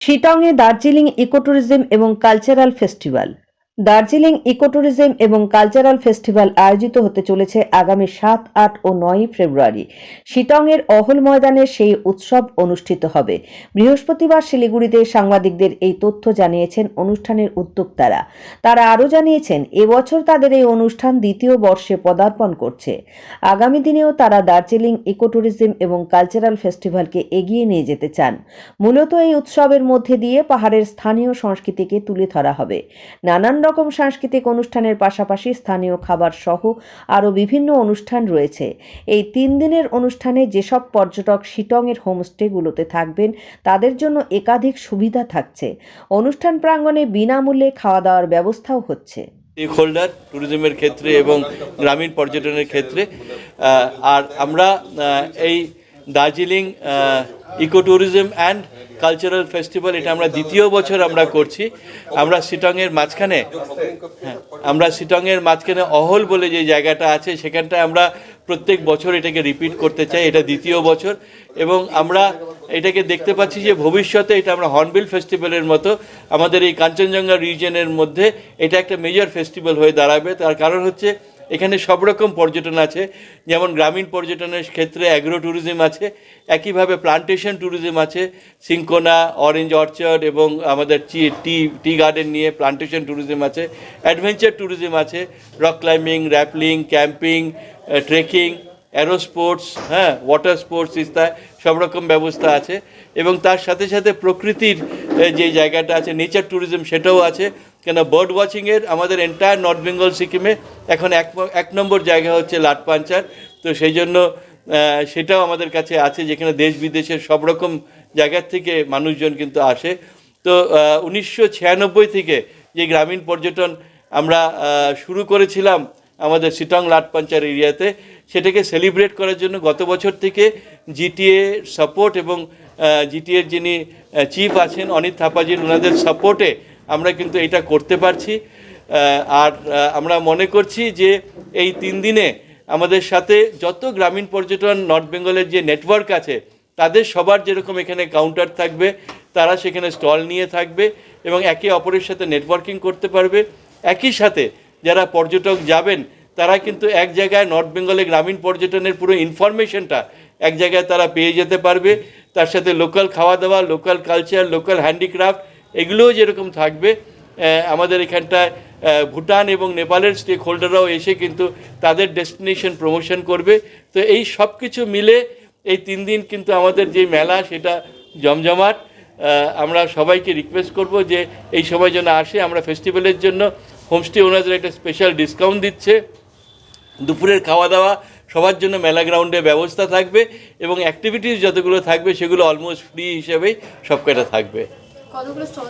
শিটংয়ে Darjeeling ecotourism এবং cultural festival. Darjeeling ecotourism এবং cultural festival আয়োজিত হতে চলেছে আগামী সাত, আট ও নয়ই ফেব্রুয়ারি। শিটংয়ের অহল ময়দানে সেই উৎসব অনুষ্ঠিত হবে। বৃহস্পতিবার শিলিগুড়িতে সাংবাদিকদের এই তথ্য জানিয়েছেন অনুষ্ঠানের উদ্যোক্তারা। তারা আরও জানিয়েছেন এবছর তাদের এই অনুষ্ঠান দ্বিতীয় বর্ষে পদার্পণ করছে। আগামী দিনেও তারা দার্জিলিং ইকোট্যুরিজম এবং কালচারাল ফেস্টিভ্যালকে এগিয়ে নিয়ে যেতে চান। মূলত এই উৎসবের মধ্যে দিয়ে পাহাড়ের স্থানীয় সংস্কৃতিকে তুলে ধরা হবে। নানান রকম সাংস্কৃতিক অনুষ্ঠানের পাশাপাশি স্থানীয় খাবার সহ আরও বিভিন্ন অনুষ্ঠান রয়েছে। এই তিন দিনের অনুষ্ঠানে যেসব পর্যটক শিটংয়ের হোমস্টেগুলোতে থাকবেন, তাদের জন্য একাধিক সুবিধা থাকছে। অনুষ্ঠান প্রাঙ্গণে বিনামূল্যে খাওয়া দাওয়ার ব্যবস্থাও হচ্ছে। স্টেক হোল্ডার ট্যুরিজমের ক্ষেত্রে এবং গ্রামীণ পর্যটনের ক্ষেত্রে আর আমরা এই Darjeeling eco tourism and cultural festival এটা আমরা দ্বিতীয় বছর আমরা করছি। আমরা শিটংয়ের মাঝখানে হ্যাঁ, আমরা শিটংয়ের মাঝখানে অহল বলে যে জায়গাটা আছে সেখানটায় আমরা প্রত্যেক বছর এটাকে রিপিট করতে চাই এটা দ্বিতীয় বছর। এবং আমরা এটাকে দেখতে পাচ্ছি যে ভবিষ্যতে এটা আমরা হর্নবিল ফেস্টিভ্যালের মতো আমাদের এই কাঞ্চনজঙ্ঘা রিজনের মধ্যে এটা একটা মেজর ফেস্টিভ্যাল হয়ে দাঁড়াবে। তার কারণ হচ্ছে এখানে সব রকম পর্যটন আছে। যেমন গ্রামীণ পর্যটনের ক্ষেত্রে অ্যাগ্রো ট্যুরিজম আছে, একইভাবে প্লান্টেশন ট্যুরিজম আছে, সিঙ্কোনা অরেঞ্জ অর্চার্ড এবং আমাদের টি টি টি গার্ডেন নিয়ে প্লান্টেশন ট্যুরিজম আছে অ্যাডভেঞ্চার ট্যুরিজম আছে rock climbing rappelling camping trekking aero sports হ্যাঁ ওয়াটার স্পোর্টস ইস্তায় সব রকম ব্যবস্থা আছে। এবং তার সাথে সাথে প্রকৃতির যে জায়গাটা আছে নেচার ট্যুরিজম সেটাও আছে। কেন বার্ড ওয়াচিংয়ের আমাদের এন্টায়ার নর্থ বেঙ্গল সিকিমে এখন এক এক নম্বর জায়গা হচ্ছে লাটপাঞ্চার তো সেই জন্য সেটাও আমাদের কাছে আছে যেখানে দেশ বিদেশের সব রকম জায়গার থেকে মানুষজন কিন্তু আসে। তো উনিশশো ছিয়ানব্বই থেকে যে গ্রামীণ পর্যটন আমরা শুরু করেছিলাম আমাদের সিটং লাটপাঞ্চার এরিয়াতে, সেটাকে সেলিব্রেট করার জন্য গত বছর থেকে জিটিএ সাপোর্ট এবং জিটিএর যিনি চিফ আছেন অনিত থাপাজির ওনাদের সাপোর্টে আমরা কিন্তু এটা করতে পারছি। আর আমরা মনে করছি যে এই তিন দিনে আমাদের সাথে যত গ্রামীণ পর্যটন, নর্থ বেঙ্গলের যে নেটওয়ার্ক আছে, তাদের সবার যেরকম এখানে কাউন্টার থাকবে, তারা সেখানে স্টল নিয়ে থাকবে এবং একে অপরের সাথে নেটওয়ার্কিং করতে পারবে। একই সাথে যারা পর্যটক যাবেন, তারা কিন্তু এক জায়গায় নর্থ বেঙ্গলে গ্রামীণ পর্যটনের পুরো ইনফরমেশনটা এক জায়গায় তারা পেয়ে যেতে পারবে। তার সাথে লোকাল খাওয়া দাওয়া লোকাল কালচার লোকাল হ্যান্ডিক্রাফট এগুলোও যেরকম থাকবে আমাদের এখানটায় ভুটান এবং নেপালের স্টেক হোল্ডাররাও এসে কিন্তু তাদের ডেস্টিনেশন প্রমোশন করবে। তো এই সব কিছু মিলে এই তিন দিন কিন্তু আমাদের যে মেলা সেটা জমজমাট। আমরা সবাইকে রিকোয়েস্ট করব যে এই সময় যেন আসে, আমরা ফেস্টিভ্যালের জন্য। হোমস্টে ওনাদের একটা স্পেশাল ডিসকাউন্ট দিচ্ছে। দুপুরের খাওয়া দাওয়া সবার জন্য মেলা গ্রাউন্ডে ব্যবস্থা থাকবে এবং অ্যাক্টিভিটিস যতগুলো থাকবে সেগুলো অলমোস্ট ফ্রি হিসেবেই সবকটা থাকবে। কতগুলো স্টল?